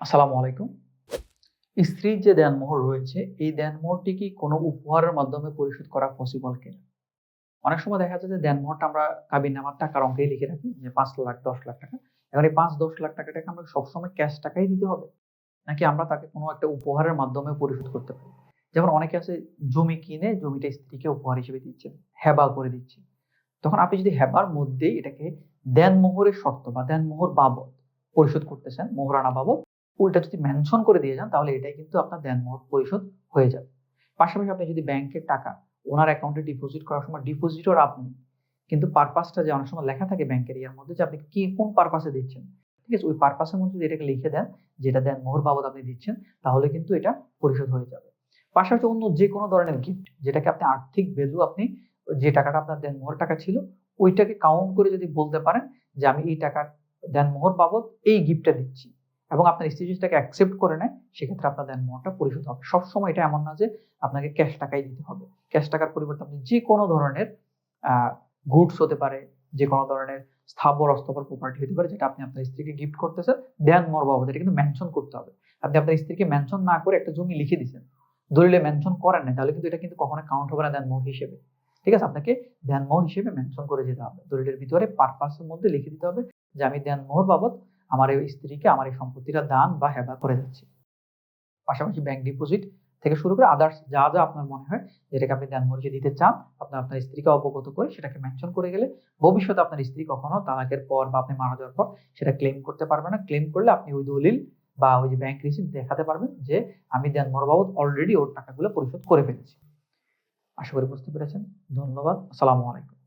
আসসালামু আলাইকুম। স্ত্রীর যে দেনমোহর রয়েছে, এই দেনমোহরটি কি কোনো উপহারের মাধ্যমে পরিশোধ করা পসিবল কিনা? অনেক সময় দেখা যায় যে দেনমোহরটা আমরা কাবিন নামার টাকার অঙ্কেই লিখে রাখি, যে পাঁচ লাখ, দশ লাখ টাকা। এবার এই পাঁচ, দশ লাখ টাকাটাকে আমরা সবসময় ক্যাশ টাকাই দিতে হবে? নাকি আমরা তাকে কোনো একটা উপহারের মাধ্যমে পরিশোধ করতে পারি? যেমন অনেকে আছে, জমি কিনে জমিটা স্ত্রীকে উপহার হিসেবে দিচ্ছেন হেবা করে দিচ্ছে। তখন আপনি যদি হেবার মধ্যেই এটাকে দেনমোহরের শর্ত বা দেনমোহর বাবদ পরিশোধ করতেছেন মোহরানা বাবদ উল্টা যদি মেনশন করে দিয়ে যান, তাহলে এটাই কিন্তু আপনার দেনমোহর পরিশোধ হয়ে যাবে। পাশাপাশি আপনি যদি ব্যাংকের টাকা ওনার অ্যাকাউন্টে ডিপোজিট করার সময় ডিপোজিটর আপনি কিন্তু পারপাসটা যে অনেক সময় লেখা থাকে ব্যাংকের ইয়ার মধ্যে যে আপনি কি, কোন পারপাসে দিচ্ছেন, ঠিক আছে? ওই পারপাসের মধ্যে যদি এটাকে লিখে দেন, যেটা দেন মোহর বাবদ আপনি দিচ্ছেন, তাহলে কিন্তু এটা পরিশোধ হয়ে যাবে। পাশাপাশি অন্য যে কোনো ধরনের গিফট যেটাকে আপনি আর্থিক ভ্যালু আপনি, যে টাকাটা আপনার দেন মোহর টাকা ছিল, ওইটাকে কাউন্ট করে যদি বলতে পারেন যে আমি এই টাকার দেন মোহর বাবদ এই গিফটটা দিচ্ছি। এবং আপনার সেটাকে অ্যাকসেপ্ট করে নেয়, সেক্ষেত্রে আপনার দেন মোহরটা পরিশোধ হবে। সবসময় এটা এমন না যে আপনাকে ক্যাশ টাকাই দিতে হবে। ক্যাশ টাকার পরিবর্তে আপনি যে কোনো ধরনের গুডস হতে পারে, যে কোনো ধরনের স্থাবর অস্থাবর প্রপার্টি হতে পারে, যেটা আপনি আপনার স্ত্রীকে গিফট করতেছেন দেন মোর বাবদ এটা কিন্তু মেনশন করতে হবে। আপনি আপনার স্ত্রীকে মেনশন না করে একটা জমি লিখে দিচ্ছেন দলিলে মেনশন করেন না তাহলে কিন্তু এটা কিন্তু কখনো কাউন্ট হবে না দেন মোর হিসেবে। ঠিক আছে? আপনাকে দেন মোহর হিসেবে মেনশন করে যেতে হবে। দলিলের ভিতরে পারপাসের মধ্যে লিখে দিতে হবে যে আমি দেন মোহর বাবদ আমার এই স্ত্রীকে, আমার এই সম্পত্তিটা দান বা হেবা করে যাচ্ছি পাশাপাশি ব্যাংক ডিপোজিট থেকে শুরু করে আদার্স যা যা আপনার মনে হয়, যেটাকে আপনি দেনমোহরকে দিতে চান আপনার আপনার স্ত্রীকে অবগত করে সেটাকে মেনশন করে গেলে ভবিষ্যতে আপনার স্ত্রী কখনো তালাকের পর বা আপনি মারা যাওয়ার পর সেটা ক্লেম করতে পারবে না। ক্লেম করলে আপনি ওই দলিল বা ওই যে ব্যাংক রিসিপ্ট দেখাতে পারবেন যে আমি দেনমোহর বাবদ অলরেডি ওর টাকাগুলো পরিশোধ করে ফেলেছি। আশা করি বুঝতে পেরেছেন। ধন্যবাদ। আসসালামু আলাইকুম।